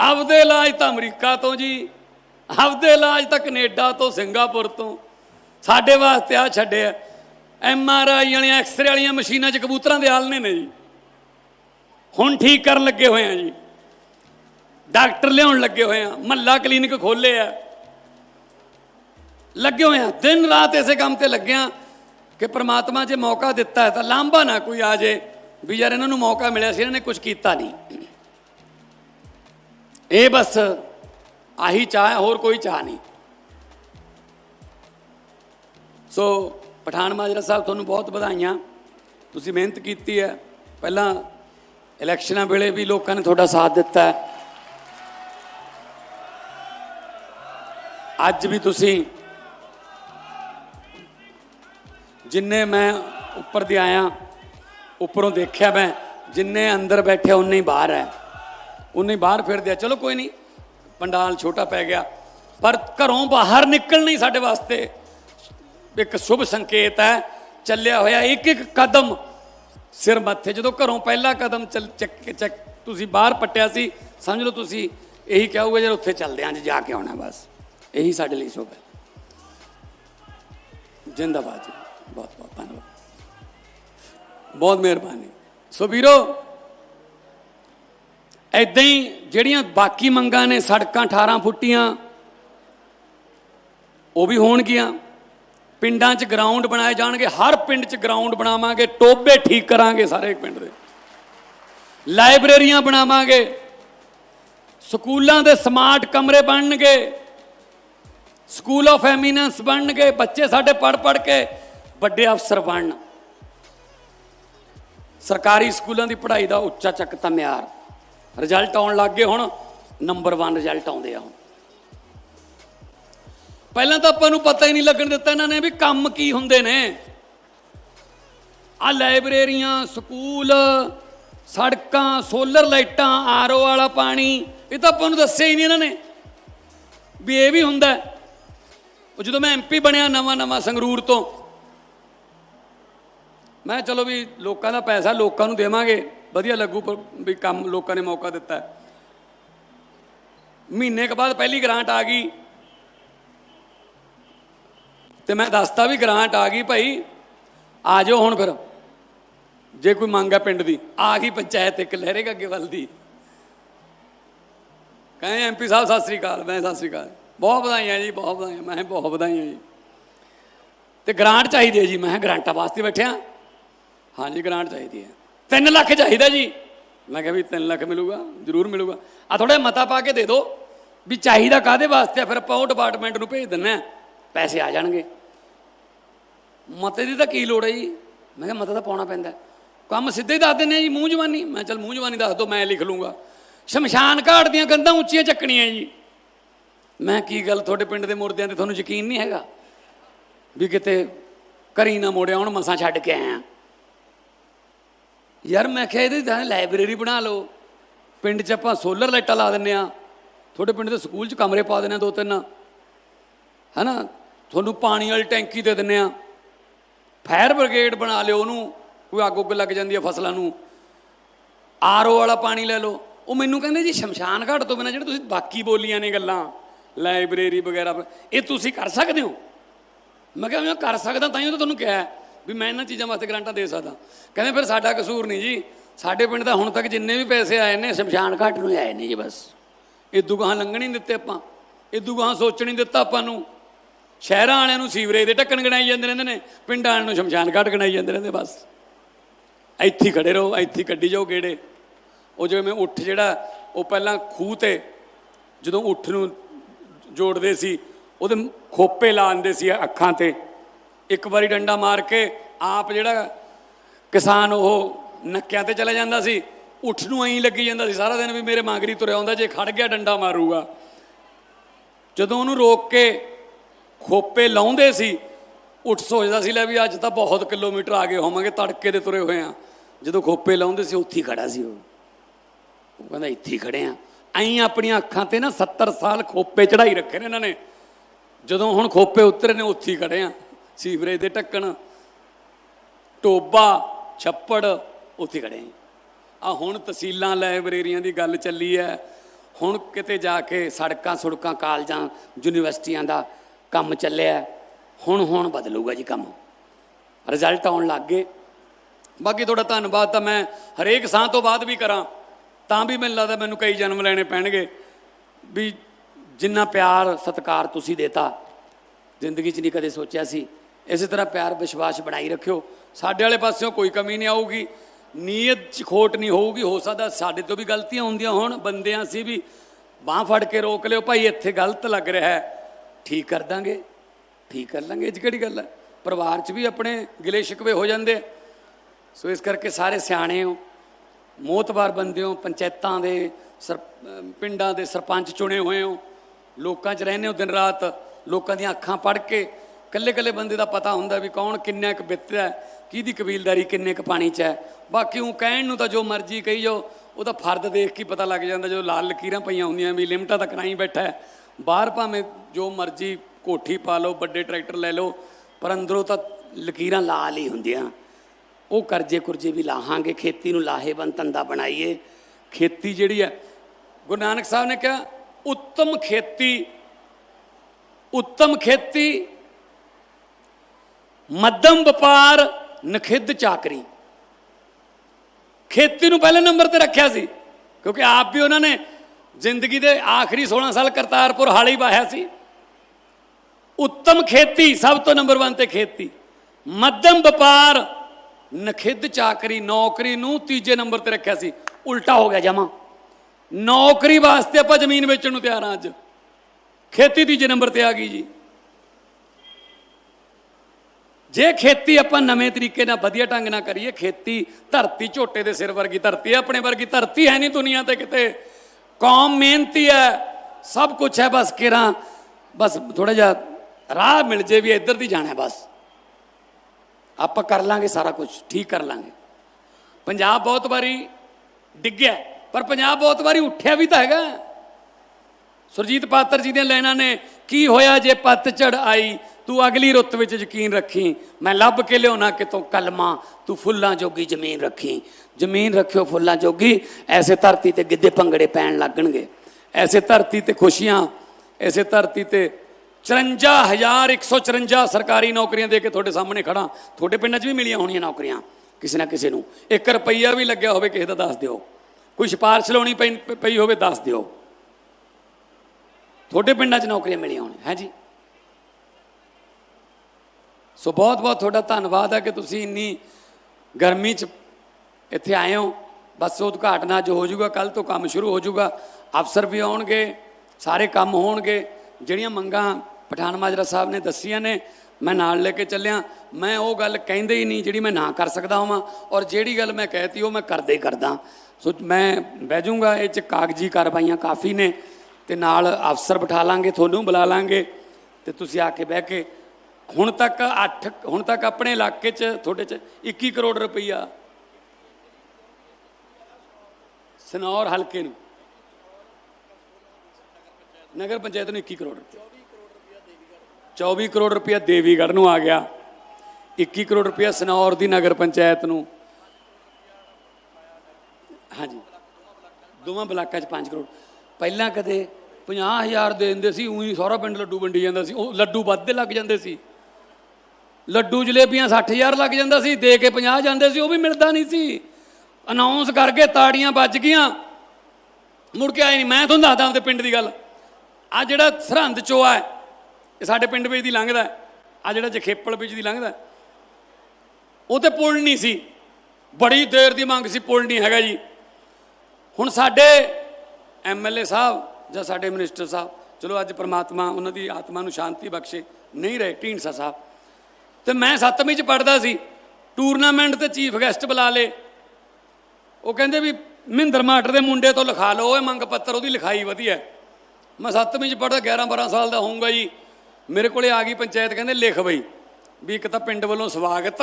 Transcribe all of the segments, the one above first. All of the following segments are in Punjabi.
ਆਪਦੇ ਇਲਾਜ ਤਾਂ ਅਮਰੀਕਾ ਤੋਂ ਜੀ, ਆਪਦੇ ਇਲਾਜ ਤਾਂ ਕੈਨੇਡਾ ਤੋਂ, ਸਿੰਗਾਪੁਰ ਤੋਂ। ਸਾਡੇ ਵਾਸਤੇ ਆ। ਛੱਡਿਆ ਐਮ ਆਰ ਆਈ ਵਾਲੀਆਂ, ਐਕਸ-ਰੇ ਵਾਲੀਆਂ ਮਸ਼ੀਨਾਂ 'ਚ ਕਬੂਤਰਾਂ ਦੇ ਆਲਣੇ ਨੇ ਜੀ। ਹੁਣ ਠੀਕ ਕਰਨ ਲੱਗੇ ਹੋਏ ਆ ਜੀ। ਡਾਕਟਰ ਲਿਆਉਣ ਲੱਗੇ ਹੋਏ ਆ। ਮਹੱਲਾ ਕਲੀਨਿਕ ਖੋਲੇ ਆ। ਲੱਗੇ ਹੋਏ ਆ। ਦਿਨ ਰਾਤ ਇਸੇ ਕੰਮ ਤੇ ਲੱਗਿਆ ਕਿ ਪ੍ਰਮਾਤਮਾ ਜੇ ਮੌਕਾ ਦਿੱਤਾ ਹੈ ਤਾਂ ਲਾਂਭਾ ਨਾ ਕੋਈ ਆ ਜੇ ਵੀ ਯਾਰ ਇਹਨਾਂ ਨੂੰ ਮੌਕਾ ਮਿਲਿਆ ਸੀ, ਇਹਨਾਂ ਨੇ ਕੁਝ ਕੀਤਾ ਨਹੀਂ। ਇਹ ਬਸ ਆਹੀ ਚਾਹ ਹੈ, ਹੋਰ ਕੋਈ ਚਾਹ ਨਹੀਂ। ਸੋ ਪਠਾਨ ਮਾਜਰਾ ਸਾਹਿਬ ਤੁਹਾਨੂੰ ਬਹੁਤ ਵਧਾਈਆਂ। ਤੁਸੀਂ ਮਿਹਨਤ ਕੀਤੀ ਹੈ। ਪਹਿਲਾਂ ਇਲੈਕਸ਼ਨਾਂ ਵੇਲੇ ਵੀ ਲੋਕਾਂ ਨੇ ਤੁਹਾਡਾ ਸਾਥ ਦਿੱਤਾ ਹੈ। ਅੱਜ ਵੀ ਤੁਸੀਂ ਜਿੰਨੇ ਮੈਂ ਉੱਪਰ ਦੇ ਆਇਆ, ਉੱਪਰੋਂ ਦੇਖਿਆ ਮੈਂ, ਜਿੰਨੇ ਅੰਦਰ ਬੈਠੇ ਉਨੇ ਹੀ ਬਾਹਰ ਹੈ। ਉਹਨੇ ਬਾਹਰ ਫਿਰਦੇ ਆ ਚਲੋ ਕੋਈ ਨਹੀਂ, ਪੰਡਾਲ ਛੋਟਾ ਪੈ ਗਿਆ। ਪਰ ਘਰੋਂ ਬਾਹਰ ਨਿਕਲਣਾ ਹੀ ਸਾਡੇ ਵਾਸਤੇ ਇੱਕ ਸ਼ੁਭ ਸੰਕੇਤ ਹੈ। ਚੱਲਿਆ ਹੋਇਆ ਇੱਕ ਇੱਕ ਕਦਮ ਸਿਰ ਮੱਥੇ, ਜਦੋਂ ਘਰੋਂ ਪਹਿਲਾ ਕਦਮ ਚੱਲ ਚੱਕ ਚੱਕ ਤੁਸੀਂ ਬਾਹਰ ਪੱਟਿਆ ਸੀ, ਸਮਝ ਲਓ ਤੁਸੀਂ, ਇਹੀ ਕਹੋਗੇ ਜੇ ਉੱਥੇ ਚੱਲਦੇ ਆਂ ਜਾ ਕੇ ਆਉਣਾ ਬਸ। ਇਹੀ ਸਾਡੇ ਲਈ ਸ਼ੁਭ ਹੈ। ਜਿੰਦਾਬਾਦ ਜੀ ਬਹੁਤ ਬਹੁਤ ਧੰਨਵਾਦ। ਬਹੁਤ ਮਿਹਰਬਾਨੀ। ਸੋ ਵੀਰੋ ਐਦਾਂ ਹੀ ਜਿਹੜੀਆਂ ਬਾਕੀ ਮੰਗਾਂ ਨੇ ਸੜਕਾਂ 18 ਫੁੱਟੀਆਂ, ਉਹ ਵੀ ਹੋਣਗੀਆਂ। ਪਿੰਡਾਂ 'ਚ ਗਰਾਊਂਡ ਬਣਾਏ ਜਾਣਗੇ, ਹਰ ਪਿੰਡ 'ਚ ਗਰਾਊਂਡ ਬਣਾਵਾਂਗੇ ਟੋਬੇ ਠੀਕ ਕਰਾਂਗੇ ਸਾਰੇ ਪਿੰਡ ਦੇ। ਲਾਇਬ੍ਰੇਰੀਆਂ ਬਣਾਵਾਂਗੇ, ਸਕੂਲਾਂ ਦੇ ਸਮਾਰਟ ਕਮਰੇ ਬਣਨਗੇ, ਸਕੂਲ ਆਫ ਐਮੀਨੈਂਸ ਬਣਨਗੇ, ਬੱਚੇ ਸਾਡੇ ਪੜ ਪੜ ਕੇ ਵੱਡੇ ਅਫਸਰ ਬਣਨ। ਸਰਕਾਰੀ ਸਕੂਲਾਂ ਦੀ ਪੜ੍ਹਾਈ ਦਾ ਉੱਚਾ ਚੱਕ ਤਾਂ ਮਿਆਰ। ਰਿਜ਼ਲਟ ਆਉਣ ਲੱਗ ਗਏ ਹੁਣ ਨੰਬਰ 1 ਰਿਜ਼ਲਟ ਆਉਂਦੇ ਆ ਹੁਣ। ਪਹਿਲਾਂ ਤਾਂ ਆਪਾਂ ਨੂੰ ਪਤਾ ਹੀ ਨਹੀਂ ਲੱਗਣ ਦਿੱਤਾ ਇਹਨਾਂ ਨੇ ਵੀ ਕੰਮ ਕੀ ਹੁੰਦੇ ਨੇ। ਆ ਲਾਇਬ੍ਰੇਰੀਆਂ, ਸਕੂਲ, ਸੜਕਾਂ, ਸੋਲਰ ਲਾਈਟਾਂ ਆਰਓ ਵਾਲਾ ਪਾਣੀ, ਇਹ ਤਾਂ ਆਪਾਂ ਨੂੰ ਦੱਸਿਆ ਹੀ ਨਹੀਂ ਇਹਨਾਂ ਨੇ ਵੀ ਇਹ ਵੀ ਹੁੰਦਾ। ਉਹ ਜਦੋਂ ਮੈਂ ਐਮਪੀ ਬਣਿਆ ਨਵਾਂ ਨਵਾਂ ਸੰਗਰੂਰ ਤੋਂ, ਮੈਂ ਕਿਹਾ ਚਲੋ ਵੀ ਲੋਕਾਂ ਦਾ ਪੈਸਾ ਲੋਕਾਂ ਨੂੰ ਦੇਵਾਂਗੇ। ਵਧੀਆ ਲੱਗੂ ਪਰ ਵੀ ਕੰਮ ਲੋਕਾਂ ਨੇ ਮੌਕਾ ਦਿੱਤਾ ਮਹੀਨੇ ਕੁ ਬਾਅਦ ਪਹਿਲੀ ਗ੍ਰਾਂਟ ਆ ਗਈ। ਤੇ ਮੈਂ ਦੱਸਤਾ ਵੀ ਗ੍ਰਾਂਟ ਆ ਗਈ ਭਾਈ, ਆ ਜਾਓ ਹੁਣ ਫਿਰ। ਜੇ ਕੋਈ ਮੰਗ ਹੈ ਪਿੰਡ ਦੀ, ਆ ਗਈ ਪੰਚਾਇਤ ਇੱਕ ਲਹਿਰੇਗਾ ਅੱਗੇ ਵੱਲ ਦੀ ਕਹਿੰਦੇ ਐਮਪੀ ਸਾਹਿਬ, ਸਤਿ ਸ੍ਰੀ ਅਕਾਲ, ਮੈਂ ਸਤਿ ਸ੍ਰੀ ਅਕਾਲ। ਬਹੁਤ ਵਧਾਈਆਂ ਜੀ, ਬਹੁਤ ਵਧਾਈਆਂ, ਮੈਂ ਕਿਹਾ ਬਹੁਤ ਵਧਾਈਆਂ ਜੀ। ਤੇ ਗ੍ਰਾਂਟ ਚਾਹੀਦੀ ਹੈ ਜੀ, ਮੈਂ ਕਿਹਾ ਗ੍ਰਾਂਟਾਂ ਵਾਸਤੇ ਬੈਠਿਆ। ਹਾਂਜੀ ਗ੍ਰਾਂਟ ਚਾਹੀਦੀ ਹੈ। 3 ਲੱਖ ਚਾਹੀਦਾ ਜੀ। ਮੈਂ ਕਿਹਾ ਵੀ 3 ਲੱਖ ਮਿਲੂਗਾ ਜ਼ਰੂਰ ਮਿਲੂਗਾ। ਆ ਥੋੜਾ ਮਤਾ ਪਾ ਕੇ ਦੇ ਦਿਓ ਵੀ ਚਾਹੀਦਾ ਕਾਦੇ ਵਾਸਤੇ ਆ ਫਿਰ ਆਪਾਂ ਉਹ ਡਿਪਾਰਟਮੈਂਟ ਨੂੰ ਭੇਜ ਦਿੰਨੇ ਪੈਸੇ ਆ ਜਾਣਗੇ। ਮਤੇ ਦੀ ਤਾਂ ਕੀ ਲੋੜ ਹੈ ਜੀ? ਮੈਂ ਕਿਹਾ ਮਤਾ ਤਾਂ ਪਾਉਣਾ ਪੈਂਦਾ। ਕੰਮ ਸਿੱਧੇ ਹੀ ਦੱਸ ਆ ਜੀ ਮੂੰਹ ਜਵਾਨੀ ਮੈਂ ਚਲ ਮੂੰਹ ਜਵਾਨੀ ਦੱਸ ਦਿਓ ਮੈਂ ਲਿਖ ਲੂੰਗਾ। ਸ਼ਮਸ਼ਾਨ ਘਾਟ ਦੀਆਂ ਕੰਧਾਂ ਉੱਚੀਆਂ ਚੱਕਣੀਆਂ ਜੀ। ਮੈਂ ਕੀ ਗੱਲ ਤੁਹਾਡੇ ਪਿੰਡ ਦੇ ਮੁਰਦਿਆਂ ਤੇ ਤੁਹਾਨੂੰ ਯਕੀਨ ਨਹੀਂ ਹੈਗਾ? ਵੀ ਕਿਤੇ ਕਰੀ ਨਾ ਮੋੜਿਆ ਹੁਣ ਮਸਾਂ ਛੱਡ ਕੇ ਆਇਆ। ਯਾਰ ਮੈਂ ਕਿਹਾ ਇਹਦੇ ਤਾਂ ਲਾਇਬ੍ਰੇਰੀ ਬਣਾ ਲਓ। ਪਿੰਡ 'ਚ ਆਪਾਂ ਸੋਲਰ ਲਾਈਟਾਂ ਲਾ ਦਿੰਨੇ ਆ ਤੁਹਾਡੇ ਪਿੰਡ ਦੇ ਸਕੂਲ 'ਚ ਕਮਰੇ ਪਾ ਦਿੰਨੇ ਆ ਦੋ ਤਿੰਨ। ਹੈਨਾ? ਤੁਹਾਨੂੰ ਪਾਣੀ ਵਾਲੀ ਟੈਂਕੀ ਦੇ ਦਿੰਨੇ ਆ ਫਾਇਰ ਬ੍ਰਿਗੇਡ ਬਣਾ ਲਿਓ ਉਹਨੂੰ। ਕੋਈ ਅੱਗ ਉੱਗ ਲੱਗ ਜਾਂਦੀ ਹੈ ਫਸਲਾਂ ਨੂੰ। ਆਰਓ ਵਾਲਾ ਪਾਣੀ ਲੈ ਲਓ। ਉਹ ਮੈਨੂੰ ਕਹਿੰਦੇ ਜੀ ਸ਼ਮਸ਼ਾਨ ਘਾਟ ਤੋਂ ਬਿਨਾਂ ਜਿਹੜੇ ਤੁਸੀਂ ਬਾਕੀ ਬੋਲੀਆਂ ਨੇ ਗੱਲਾਂ, ਲਾਇਬ੍ਰੇਰੀ ਵਗੈਰਾ, ਇਹ ਤੁਸੀਂ ਕਰ ਸਕਦੇ ਹੋ। ਮੈਂ ਕਿਹਾ ਮੈਂ ਕਰ ਸਕਦਾ ਤਾਂ ਹੀ ਤਾਂ ਤੁਹਾਨੂੰ ਕਿਹਾ। ਵੀ ਮੈਂ ਇਹਨਾਂ ਚੀਜ਼ਾਂ ਵਾਸਤੇ ਗਰੰਟਾਂ ਦੇ ਸਕਦਾ। ਕਹਿੰਦੇ ਫਿਰ ਸਾਡਾ ਕਸੂਰ ਨਹੀਂ ਜੀ। ਸਾਡੇ ਪਿੰਡ ਦਾ ਹੁਣ ਤੱਕ ਜਿੰਨੇ ਵੀ ਪੈਸੇ ਆਏ ਨੇ, ਸ਼ਮਸ਼ਾਨ ਘਾਟ ਨੂੰ ਆਏ ਨੇ ਜੀ ਬਸ। ਇਹ ਗਾਹਾਂ ਲੰਘਣ ਨਹੀਂ ਦਿੱਤੇ ਆਪਾਂ। ਇਹ ਗਾਹਾਂ ਸੋਚਣ ਨਹੀਂ ਦਿੱਤਾ ਆਪਾਂ ਨੂੰ। ਸ਼ਹਿਰਾਂ ਵਾਲਿਆਂ ਨੂੰ ਸੀਵਰੇਜ ਦੇ ਢੱਕਣ ਗਣਾਈ ਜਾਂਦੇ ਰਹਿੰਦੇ ਨੇ। ਪਿੰਡਾਂ ਵਾਲਿਆਂ ਨੂੰ ਸ਼ਮਸ਼ਾਨ ਘਾਟ ਗਣਾਈ ਜਾਂਦੇ ਰਹਿੰਦੇ ਬਸ। ਇੱਥੇ ਹੀ ਖੜੇ ਰਹੋ, ਇੱਥੇ ਕੱਢੀ ਜਾਓ ਗੇੜੇ। ਉਹ ਜਿਵੇਂ ਮੈਂ ਉੱਠ ਜਿਹੜਾ, ਉਹ ਪਹਿਲਾਂ ਖੂਹ ਤੇ ਜਦੋਂ ਉੱਠ ਨੂੰ ਜੋੜਦੇ ਸੀ, ਉਹਦੇ ਖੋਪੇ ਲਾਉਂਦੇ ਸੀ ਅੱਖਾਂ ਤੇ। ਇੱਕ ਵਾਰੀ ਡੰਡਾ ਮਾਰ ਕੇ ਆਪ ਜਿਹੜਾ ਕਿਸਾਨ ਉਹ ਨੱਕਿਆਂ ਤੇ ਚਲਾ ਜਾਂਦਾ ਸੀ, ਉੱਠ ਨੂੰ ਐਂ ਲੱਗੀ ਜਾਂਦਾ ਸੀ, ਸਾਰਾ ਦਿਨ ਵੀ ਮੇਰੇ ਮਾਂਗਰੀ ਤੁਰਿਆ ਆਉਂਦਾ ਜੇ ਖੜ ਗਿਆ ਡੰਡਾ ਮਾਰੂਗਾ। ਜਦੋਂ ਉਹਨੂੰ ਰੋਕ ਕੇ ਖੋਪੇ ਲਾਉਂਦੇ ਸੀ, ਉੱਠ ਸੋਚਦਾ ਸੀ, ਲੈ ਵੀ ਅੱਜ ਤਾਂ ਬਹੁਤ ਕਿਲੋਮੀਟਰ ਆ ਗਏ ਹੋਵਾਂਗੇ, ਤੜਕੇ ਦੇ ਤੁਰੇ ਹੋਏ ਆ। ਜਦੋਂ ਖੋਪੇ ਲਾਉਂਦੇ ਸੀ, ਉੱਥੇ ਹੀ ਖੜਾ ਸੀ ਉਹ। ਉਹ ਕਹਿੰਦਾ, ਇੱਥੇ ਹੀ ਖੜੇ ਆ। ਐਂ ਆਪਣੀਆਂ ਅੱਖਾਂ ਤੇ ਨਾ 70 ਸਾਲ ਖੋਪੇ ਚੜਾਈ ਰੱਖੇ ਨੇ ਇਹਨਾਂ ਨੇ। ਜਦੋਂ ਹੁਣ ਖੋਪੇ ਉਤਰੇ ਨੇ, ਉੱਥੇ ਹੀ ਖੜੇ ਆ। ਸੀਵਰੇਜ ਦੇ ਢੱਕਣ, ਟੋਬਾ, ਛੱਪੜ, ਉੱਥੇ ਖੜੇ ਆ। ਆਹ ਹੁਣ ਤਹਿਸੀਲਾਂ ਲਾਇਬ੍ਰੇਰੀਆਂ ਦੀ ਗੱਲ ਚੱਲੀ ਹੈ ਹੁਣ ਕਿਤੇ ਜਾ ਕੇ ਸੜਕਾਂ ਸੜਕਾਂ, ਕਾਲਜਾਂ, ਯੂਨੀਵਰਸਿਟੀਆਂ ਦਾ ਕੰਮ ਚੱਲਿਆ ਹੁਣ ਹੁਣ ਬਦਲੂਗਾ ਜੀ ਕੰਮ। ਰਿਜ਼ਲਟ ਆਉਣ ਲੱਗ ਗਏ। ਬਾਕੀ ਤੁਹਾਡਾ ਧੰਨਵਾਦ ਤਾਂ ਮੈਂ ਹਰੇਕ ਸਾਹ ਤੋਂ ਬਾਅਦ ਵੀ ਕਰਾਂ। ਤਾਂ ਵੀ ਮੈਨੂੰ ਲੱਗਦਾ ਮੈਨੂੰ ਕਈ ਜਨਮ ਲੈਣੇ ਪੈਣਗੇ। ਵੀ ਜਿੰਨਾ ਪਿਆਰ, ਸਤਿਕਾਰ ਤੁਸੀਂ ਦੇਤਾ, ਜ਼ਿੰਦਗੀ 'ਚ ਨਹੀਂ ਕਦੇ ਸੋਚਿਆ ਸੀ। ਇਸੇ ਤਰ੍ਹਾਂ ਪਿਆਰ, ਵਿਸ਼ਵਾਸ ਬਣਾਈ ਰੱਖਿਓ। ਸਾਡੇ ਵਾਲੇ ਪਾਸਿਓਂ ਕੋਈ ਕਮੀ ਨਹੀਂ ਆਊਗੀ। ਨੀਅਤ 'ਚ ਖੋਟ ਨਹੀਂ ਹੋਊਗੀ। ਹੋ ਸਕਦਾ ਸਾਡੇ ਤੋਂ ਵੀ ਗਲਤੀਆਂ ਹੁੰਦੀਆਂ ਹੋਣ, ਬੰਦਿਆਂ ਸੀ ਵੀ ਬਾਹ ਫੜ ਕੇ ਰੋਕ ਲਿਓ, ਭਾਈ ਇੱਥੇ ਗਲਤ ਲੱਗ ਰਿਹਾ ਹੈ। ਠੀਕ ਕਰ ਦਾਂਗੇ। ਠੀਕ ਕਰ ਲਾਂਗੇ। ਇਹ 'ਚ ਕਿਹੜੀ ਗੱਲ ਹੈ? ਪਰਿਵਾਰ 'ਚ ਵੀ ਆਪਣੇ ਗਿਲੇ ਸ਼ਿਕਵੇ ਹੋ ਜਾਂਦੇ। ਸੋ ਇਸ ਕਰਕੇ ਸਾਰੇ ਸਿਆਣੇ ਹੋ। ਮੋਤਬਾਰ ਬੰਦੇ ਹੋ, ਪੰਚਾਇਤਾਂ ਦੇ ਸਰ ਪਿੰਡਾਂ ਦੇ ਸਰਪੰਚ ਚੁਣੇ ਹੋਏ ਹੋ। ਲੋਕਾਂ 'ਚ ਰਹਿੰਦੇ ਹੋ ਦਿਨ ਰਾਤ। ਲੋਕਾਂ ਦੀਆਂ ਅੱਖਾਂ ਪੜ੍ਹ ਕੇ ਕੱਲੇ ਕੱਲੇ ਬੰਦੇ ਦਾ ਪਤਾ ਹੁੰਦਾ ਵੀ ਕੌਣ ਕਿੰਨਾ ਕੁ ਬਿੱਤ ਹੈ, ਕਿਹਦੀ ਕਬੀਲਦਾਰੀ ਕਿੰਨੇ ਕੁ ਪਾਣੀ 'ਚ ਹੈ। ਬਾਕੀ ਉਹ ਕਹਿਣ ਨੂੰ ਤਾਂ ਜੋ ਮਰਜ਼ੀ ਕਹੀ ਜਾਓ ਉਹਦਾ ਫਰਦ ਦੇਖ ਕੇ ਪਤਾ ਲੱਗ ਜਾਂਦਾ ਜੋ ਲਾਲ ਲਕੀਰਾਂ ਪਈਆਂ ਹੁੰਦੀਆਂ ਵੀ ਲਿਮਟਾਂ ਤੱਕ ਨਹੀਂ ਬੈਠਾ ਹੈ। ਬਾਹਰ ਭਾਵੇਂ ਜੋ ਮਰਜ਼ੀ ਕੋਠੀ ਪਾ ਲਓ, ਵੱਡੇ ਟਰੈਕਟਰ ਲੈ ਲਓ, ਪਰ ਅੰਦਰੋਂ ਤਾਂ ਲਕੀਰਾਂ ਲਾਲ ਹੀ ਹੁੰਦੀਆਂ। ਉਹ ਕਰਜ਼ੇ ਕੁਰਜ਼ੇ ਵੀ ਲਾਹਾਂਗੇ, ਖੇਤੀ ਨੂੰ ਲਾਹੇਵੰਦ ਧੰਦਾ ਬਣਾਈਏ। ਖੇਤੀ ਜਿਹੜੀ ਹੈ, ਗੁਰੂ ਨਾਨਕ ਸਾਹਿਬ ਨੇ ਕਿਹਾ, ਉੱਤਮ ਖੇਤੀ ਉੱਤਮ ਖੇਤੀ ਮੱਧਮ ਵਪਾਰ ਨਖਿੱਧ ਚਾਕਰੀ। ਖੇਤੀ ਨੂੰ ਪਹਿਲੇ ਨੰਬਰ ਤੇ ਰੱਖਿਆ ਸੀ, ਕਿਉਂਕਿ ਆਪ ਵੀ ਉਹਨਾਂ ਨੇ ਜ਼ਿੰਦਗੀ ਦੇ ਆਖਰੀ 16 ਸਾਲ ਕਰਤਾਰਪੁਰ ਹਾਲੇ ਹੀ ਵਾਹਿਆ ਸੀ। ਉੱਤਮ ਖੇਤੀ ਸਭ ਤੋਂ ਨੰਬਰ 1 ਤੇ ਖੇਤੀ। ਮੱਧਮ ਵਪਾਰ ਨਖਿੱਧ ਚਾਕਰੀ, ਨੌਕਰੀ ਨੂੰ ਤੀਜੇ ਨੰਬਰ ਤੇ ਰੱਖਿਆ ਸੀ। ਉਲਟਾ ਹੋ ਗਿਆ ਜਮਾ। ਨੌਕਰੀ ਵਾਸਤੇ ਆਪਾਂ ਜ਼ਮੀਨ ਵੇਚਣ ਨੂੰ ਤਿਆਰ ਹਾਂ ਅੱਜ। ਖੇਤੀ ਤੀਜੇ ਨੰਬਰ ਤੇ ਆ ਗਈ ਜੀ। ਜੇ ਖੇਤੀ ਆਪਾਂ ਨਵੇਂ ਤਰੀਕੇ ਨਾਲ ਵਧੀਆ ਢੰਗ ਨਾਲ ਕਰੀਏ, ਖੇਤੀ ਧਰਤੀ ਝੋਟੇ ਦੇ ਸਿਰ ਵਰਗੀ, ਧਰਤੀ ਹੈ ਆਪਣੇ ਵਰਗੀ, ਧਰਤੀ ਹੈ ਨਹੀਂ ਦੁਨੀਆ ਤੇ ਕਿਤੇ। ਕੌਮ ਮਿਹਨਤੀ ਹੈ, ਸਭ ਕੁਝ ਹੈ, ਬਸ ਕਿਰਾਂ, ਬਸ ਥੋੜਾ ਜਿਹਾ ਰਾਹ ਮਿਲ ਜੇ ਵੀ ਇੱਧਰ ਦੀ ਜਾਣਾ ਬਸ। ਆਪਾਂ ਕਰ ਲਾਂਗੇ ਸਾਰਾ ਕੁਝ ਠੀਕ ਕਰ ਲਾਂਗੇ। ਪੰਜਾਬ ਬਹੁਤ ਵਾਰੀ ਡਿੱਗਿਆ, ਪਰ ਪੰਜਾਬ ਬਹੁਤ ਵਾਰੀ ਉੱਠਿਆ ਵੀ ਤਾਂ ਹੈਗਾ। ਸੁਰਜੀਤ ਪਾਤਰ ਜੀ ਦੀਆਂ ਲਾਈਨਾਂ ਨੇ, ਕੀ ਹੋਇਆ ਜੇ ਪੱਤਝੜ ਆਈ? ਤੂੰ ਅਗਲੀ ਰੁੱਤ ਵਿੱਚ ਯਕੀਨ ਰੱਖੀ। ਮੈਂ ਲੱਭ ਕੇ ਲਿਆਉਣਾ ਕਿਤੋਂ ਕਲਮਾ। ਤੂੰ ਫੁੱਲਾਂ ਜੋਗੀ ਜ਼ਮੀਨ ਰੱਖੀ। ਜ਼ਮੀਨ ਰੱਖਿਓ ਫੁੱਲਾਂ ਜੋਗੀ। ਐਸੇ ਧਰਤੀ ਤੇ ਗਿੱਧੇ ਭੰਗੜੇ ਪੈਣ ਲੱਗਣਗੇ। ਐਸੇ ਧਰਤੀ ਤੇ ਖੁਸ਼ੀਆਂ, ਐਸੇ ਧਰਤੀ ਤੇ 54154 ਸਰਕਾਰੀ ਨੌਕਰੀਆਂ ਦੇ ਕੇ ਤੁਹਾਡੇ ਸਾਹਮਣੇ ਖੜਾ ਤੁਹਾਡੇ ਪਿੰਡਾਂ 'ਚ ਵੀ ਮਿਲੀਆਂ ਹੋਣੀਆਂ ਨੌਕਰੀਆਂ, ਕਿਸੇ ਨਾ ਕਿਸੇ ਨੂੰ। 1 ਰੁਪਈਆ ਵੀ ਲੱਗਿਆ ਹੋਵੇ ਕਿਸੇ ਦਾ ਦੱਸ ਦਿਓ। ਕੋਈ ਸਿਫਾਰਿਸ਼ ਲਾਉਣੀ ਪਈ ਪਈ ਹੋਵੇ ਦੱਸ ਦਿਓ। ਤੁਹਾਡੇ ਪਿੰਡਾਂ 'ਚ ਨੌਕਰੀਆਂ ਮਿਲੀਆਂ ਹੋਣ ਹੈ ਜੀ? ਸੋ ਬਹੁਤ ਬਹੁਤ ਤੁਹਾਡਾ ਧੰਨਵਾਦ ਹੈ ਕਿ ਤੁਸੀਂ ਇੰਨੀ ਗਰਮੀ 'ਚ ਇੱਥੇ ਆਏ ਹੋ। ਬਸ ਉਦਘਾਟਨ ਅੱਜ ਹੋ ਜਾਊਗਾ ਕੱਲ ਤੋਂ ਕੰਮ ਸ਼ੁਰੂ ਹੋ ਜਾਊਗਾ। ਅਫਸਰ ਵੀ ਆਉਣਗੇ, ਸਾਰੇ ਕੰਮ ਹੋਣਗੇ। ਜਿਹੜੀਆਂ ਮੰਗਾਂ ਪਠਾਨ ਮਾਜਰਾ ਸਾਹਿਬ ਨੇ ਦੱਸੀਆਂ ਨੇ, ਮੈਂ ਨਾਲ ਲੈ ਕੇ ਚੱਲਿਆ। ਮੈਂ ਉਹ ਗੱਲ ਕਹਿੰਦੇ ਹੀ ਨਹੀਂ ਜਿਹੜੀ ਮੈਂ ਨਾ ਕਰ ਸਕਦਾ ਹਾਂ ਔਰ ਜਿਹੜੀ ਗੱਲ ਮੈਂ ਕਹਿਤੀ ਉਹ ਮੈਂ ਕਰਦੇ ਹੀ ਕਰਦਾ। ਸੋ ਮੈਂ ਬਹਿ ਜਾਊਂਗਾ, ਇਹ ਚ ਕਾਗਜ਼ੀ ਕਾਰਵਾਈਆਂ ਕਾਫੀ ਨੇ ਤੇ ਨਾਲ ਅਫਸਰ ਬਿਠਾ ਲਾਂਗੇ, ਤੁਹਾਨੂੰ ਬੁਲਾ ਲਾਂਗੇ ਤੇ ਤੁਸੀਂ ਆ ਕੇ ਬਹਿ ਕੇ ਹੁਣ ਤੱਕ 8 ਹੁਣ ਤੱਕ ਆਪਣੇ ਇਲਾਕੇ 'ਚ, ਤੁਹਾਡੇ 'ਚ 21 ਕਰੋੜ ਰੁਪਈਆ ਸਨੌਰ ਹਲਕੇ ਨੂੰ। ਨਗਰ ਪੰਚਾਇਤ ਨੂੰ 21 ਕਰੋੜ ਰੁਪਈਆ। 24 ਕਰੋੜ ਰੁਪਈਆ ਦੇਵੀਗੜ੍ਹ ਨੂੰ ਆ ਗਿਆ। 21 ਕਰੋੜ ਰੁਪਈਆ ਸਨੌਰ ਦੀ ਨਗਰ ਪੰਚਾਇਤ ਨੂੰ। ਹਾਂਜੀ। ਦੋਵਾਂ ਬਲਾਕਾਂ 'ਚ 5 ਕਰੋੜ। ਪਹਿਲਾਂ ਕਦੇ 50000 ਦੇ ਦਿੰਦੇ ਸੀ, ਉਹੀ ਸਾਰਾ ਪਿੰਡ ਲੱਡੂ ਵੰਡੀ ਜਾਂਦਾ ਸੀ। ਉਹ ਲੱਡੂ ਵੱਧਦੇ ਲੱਗ ਜਾਂਦੇ ਸੀ। ਲੱਡੂ ਜਲੇਬੀਆਂ 60000 ਲੱਗ ਜਾਂਦਾ ਸੀ, ਦੇ ਕੇ 50 ਜਾਂਦੇ ਸੀ, ਉਹ ਵੀ ਮਿਲਦਾ ਨਹੀਂ ਸੀ। ਅਨਾਉਂਸ ਕਰਕੇ ਤਾੜੀਆਂ ਵੱਜ ਗਈਆਂ। ਮੁੜ ਕੇ ਆਏ ਨਹੀਂ ਮੈਂ ਤੁਹਾਨੂੰ ਦੱਸਦਾ ਆਪਦੇ ਪਿੰਡ ਦੀ ਗੱਲ। ਆ ਜਿਹੜਾ ਸਰਹੰਦ ਚੋਆ ਹੈ, ਇਹ ਸਾਡੇ ਪਿੰਡ ਵਿੱਚ ਦੀ ਲੰਘਦਾ ਆ ਜਿਹੜਾ ਜਖੇਪਲ ਵਿੱਚ ਦੀ ਲੰਘਦਾ ਉਹ ਤੇ ਪੁਲ ਨਹੀਂ ਸੀ। ਬੜੀ ਦੇਰ ਦੀ ਮੰਗ ਸੀ ਪੁਲ ਨਹੀਂ ਹੈਗਾ ਜੀ। ਹੁਣ ਸਾਡੇ ਐਮਐਲਏ ਸਾਹਿਬ ਜਾਂ ਸਾਡੇ ਮਿਨਿਸਟਰ ਸਾਹਿਬ, ਚਲੋ ਅੱਜ ਪ੍ਰਮਾਤਮਾ ਉਹਨਾਂ ਦੀ ਆਤਮਾ ਨੂੰ ਸ਼ਾਂਤੀ ਬਖਸ਼ੇ, ਨਹੀਂ ਰਹੇ, ਢੀਂਡਸਾ ਸਾਹਿਬ। ਤੇ ਮੈਂ ਸੱਤਵੀਂ ਚ ਪੜਦਾ ਸੀ। ਟੂਰਨਾਮੈਂਟ ਤੇ ਚੀਫ ਗੈਸਟ ਬੁਲਾ ਲੇ ਉਹ ਕਹਿੰਦੇ ਵੀ, ਮਹਿੰਦਰ ਮਾਟਰ ਦੇ ਮੁੰਡੇ ਤੋਂ ਲਿਖਾ ਲਓ, ਇਹ ਮੰਗ ਪੱਤਰ ਉਹਦੀ ਲਿਖਾਈ ਵਧੀਆ ਮੈਂ ਸੱਤਵੀਂ ਚ ਪੜਦਾ 11 12 ਸਾਲ ਦਾ ਹੋਊਗਾ ਜੀ। ਮੇਰੇ ਕੋਲੇ ਆ ਗਈ ਪੰਚਾਇਤ, ਕਹਿੰਦੇ ਲਿਖ ਬਈ। ਵੀ ਇੱਕ ਤਾਂ ਪਿੰਡ ਵੱਲੋਂ ਸਵਾਗਤ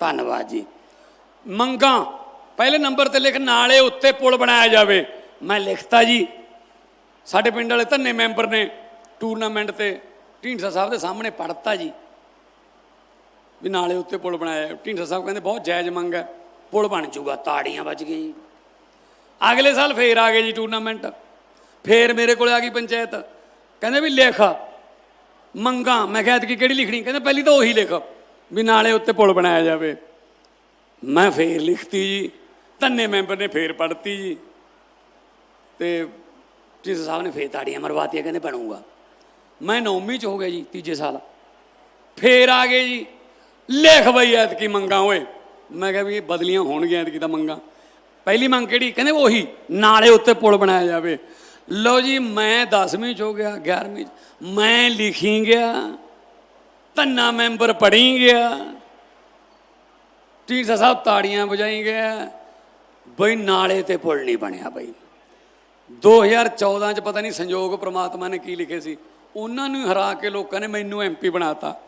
ਧੰਨਵਾਦ ਜੀ। ਮੰਗਾਂ, ਪਹਿਲੇ ਨੰਬਰ ਤੇ ਲਿਖ, ਨਾਲੇ ਉੱਤੇ ਪੁਲ ਬਣਾਇਆ ਜਾਵੇ। ਮੈਂ ਲਿਖਤਾ ਜੀ। ਸਾਡੇ ਪਿੰਡ ਵਾਲੇ ਧੰਨੇ ਮੈਂਬਰ ਨੇ। ਟੂਰਨਾਮੈਂਟ ਤੇ ਢੀਂਡਸਾ ਸਾਹਿਬ ਦੇ ਸਾਹਮਣੇ ਪੜਤਾ ਜੀ। ਵੀ ਨਾਲੇ ਉੱਤੇ ਪੁਲ ਬਣਾਇਆ। ਹੈ। ਢੀਂਡਸਾ ਸਾਹਿਬ ਕਹਿੰਦੇ, ਬਹੁਤ ਜਾਇਜ਼ ਮੰਗ ਹੈ। ਪੁਲ ਬਣ ਜੂਗਾ ਤਾੜੀਆਂ ਵੱਜ ਗਈਆਂ ਜੀ। ਅਗਲੇ ਸਾਲ ਫੇਰ ਆ ਗਏ ਜੀ ਟੂਰਨਾਮੈਂਟ ਫੇਰ ਮੇਰੇ ਕੋਲ ਆ ਗਈ ਪੰਚਾਇਤ। ਕਹਿੰਦੇ ਵੀ ਲਿਖ। ਮੰਗਾ। ਮੈਂ ਕਿਹਾ ਕਿ ਕਿਹੜੀ ਲਿਖਣੀ? ਕਹਿੰਦੇ, ਪਹਿਲੀ ਤਾਂ ਉਹੀ ਲਿਖ ਵੀ ਨਾਲੇ ਉੱਤੇ ਪੁਲ ਬਣਾਇਆ ਜਾਵੇ। ਮੈਂ ਫੇਰ ਲਿਖਤੀ ਜੀ। ਧੰਨੇ ਮੈਂਬਰ ਨੇ ਫੇਰ ਪੜਤੀ ਜੀ। ਤੇ ਜਿਸ ਸਾਹਿਬ ਨੇ ਫੇਰ ਤਾੜੀਆਂ ਮਰਵਾਤੀਆਂ, ਕਹਿੰਦੇ ਬਣੂਗਾ। ਮੈਂ ਨੌਵੀਂ ਚ ਹੋ ਗਿਆ ਜੀ, ਤੀਜੇ ਸਾਲ। ਫੇਰ ਆ ਗਏ ਜੀ। ਲਿਖ ਬਈ ਐਤਕੀ ਮੰਗਾ ਓਏ। ਮੈਂ ਕਿਹਾ ਵੀ ਇਹ ਬਦਲੀਆਂ ਹੋਣਗੀਆਂ ਐਤਕੀ ਤਾਂ ਮੰਗਾ। ਪਹਿਲੀ ਮੰਗ ਕਿਹੜੀ? ਕਹਿੰਦੇ ਉਹੀ, ਨਾਲੇ ਉੱਤੇ ਪੁਲ ਬਣਾਇਆ ਜਾਵੇ। ਲਓ ਜੀ, ਮੈਂ 10ਵੀਂ ਚ ਹੋ ਗਿਆ 11ਵੀਂ ਚ। ਮੈਂ ਲਿਖੀ ਗਿਆ, ਧੰਨਾ ਮੈਂਬਰ ਪੜ੍ਹੀ ਗਿਆ। ਟੀਚਰ ਸਾਹਿਬ ਤਾੜੀਆਂ ਵਜਾਈ ਗਿਆ। ਬਈ, ਨਾਲੇ ਤੇ ਪੁਲ ਨਹੀਂ ਬਣਿਆ ਬਈ। 2014 ਚ ਪਤਾ ਨਹੀਂ ਸੰਯੋਗ ਪ੍ਰਮਾਤਮਾ ਨੇ ਕੀ ਲਿਖੇ ਸੀ। ਉਹਨਾਂ ਨੂੰ ਹਰਾ ਕੇ ਲੋਕਾਂ ਨੇ ਮੈਨੂੰ ਐਮਪੀ ਬਣਾਤਾ।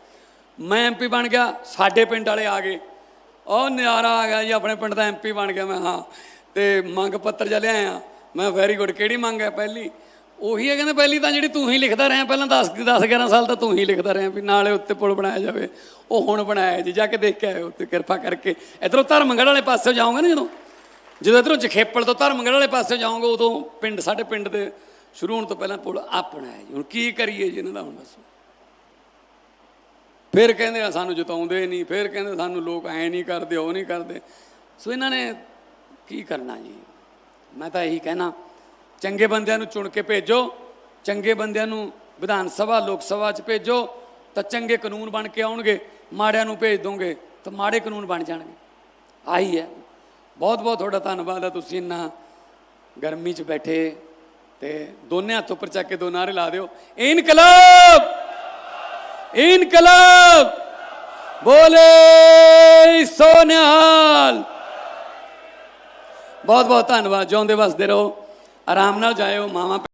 ਮੈਂ ਐਮਪੀ ਬਣ ਗਿਆ, ਸਾਡੇ ਪਿੰਡ ਵਾਲੇ ਆ ਗਏ। ਉਹ ਨਿਆਰਾ ਆ ਗਿਆ ਜੀ, ਆਪਣੇ ਪਿੰਡ ਦਾ ਐਮਪੀ ਬਣ ਗਿਆ ਮੈਂ, ਹਾਂ। ਤੇ ਮੰਗ ਪੱਤਰ ਜਿਹਾ ਲਿਆਇਆ। ਮੈਂ ਵੈਰੀ ਗੁੱਡ ਕਿਹੜੀ ਮੰਗ ਹੈ ਪਹਿਲੀ? ਉਹੀ ਹੈ, ਕਹਿੰਦੇ ਪਹਿਲੀ ਤਾਂ ਜਿਹੜੀ ਤੂੰ ਹੀ ਲਿਖਦਾ ਰਿਹਾ, ਪਹਿਲਾਂ 10 10 11 ਸਾਲ ਤਾਂ ਤੂੰ ਹੀ ਲਿਖਦਾ ਰਿਹਾ ਵੀ ਨਾਲੇ ਉੱਤੇ ਪੁਲ ਬਣਾਇਆ ਜਾਵੇ। ਉਹ ਹੁਣ ਬਣਾਇਆ ਜੀ, ਜਾ ਕੇ ਦੇਖ ਕੇ ਆਇਓ ਤੇ ਕਿਰਪਾ ਕਰਕੇ। ਇਧਰੋਂ ਧਰਮਗੜ੍ਹ ਵਾਲੇ ਪਾਸੇ ਜਾਓਗੇ ਨਾ ਜਦੋਂ? ਜਦੋਂ ਇਧਰੋਂ ਜਖੇਪਲ ਤੋਂ ਧਰਮਗੜ੍ਹ ਵਾਲੇ ਪਾਸੇ ਜਾਓਗੇ, ਉਦੋਂ ਪਿੰਡ, ਸਾਡੇ ਪਿੰਡ ਦੇ ਸ਼ੁਰੂ ਹੋਣ ਤੋਂ ਪਹਿਲਾਂ ਪੁਲ ਆਪਣਾ ਹੈ ਜੀ। ਹੁਣ ਕੀ ਕਰੀਏ ਜੀ ਇਹਨਾਂ ਦਾ ਹੁਣ ਦੱਸੋ? ਫਿਰ ਕਹਿੰਦੇ ਆ, ਸਾਨੂੰ ਜਿਤਾਉਂਦੇ ਨਹੀਂ, ਫਿਰ ਕਹਿੰਦੇ ਸਾਨੂੰ ਲੋਕ ਐ ਨਹੀਂ ਕਰਦੇ, ਉਹ ਨਹੀਂ ਕਰਦੇ। ਸੋ ਇਹਨਾਂ ਨੇ ਕੀ ਕਰਨਾ ਜੀ? ਮੈਂ ਤਾਂ ਇਹੀ ਕਹਿਣਾ, ਚੰਗੇ ਬੰਦਿਆਂ ਨੂੰ ਚੁਣ ਕੇ ਭੇਜੋ, ਚੰਗੇ ਬੰਦਿਆਂ ਨੂੰ ਵਿਧਾਨ ਸਭਾ, ਲੋਕ ਸਭਾ 'ਚ ਭੇਜੋ, ਤਾਂ ਚੰਗੇ ਕਾਨੂੰਨ ਬਣ ਕੇ ਆਉਣਗੇ, ਮਾੜਿਆਂ ਨੂੰ ਭੇਜ ਦੋਗੇ, ਤਾਂ ਮਾੜੇ ਕਾਨੂੰਨ ਬਣ ਜਾਣਗੇ। ਆਹੀ ਹੈ। ਬਹੁਤ ਬਹੁਤ ਤੁਹਾਡਾ ਧੰਨਵਾਦ ਹੈ ਤੁਸੀਂ ਇੰਨਾ ਗਰਮੀ 'ਚ ਬੈਠੇ ਤੇ ਦੋਨੇ ਹੱਥ ਉੱਪਰ ਚੱਕ ਕੇ ਦੋ ਨਾਰੇ ਲਾ ਦਿਓ। ਇਨਕਲਾਬ! ਇਨਕਲਾਬ। ਬੋਲੇ ਸੋਨਿਹਾਲ ਬਹੁਤ ਬਹੁਤ ਧੰਨਵਾਦ। ਜਿਉਂਦੇ ਵਸਦੇ ਰਹੋ। ਆਰਾਮ ਨਾਲ ਜਾਇਓ। ਮਾਵਾ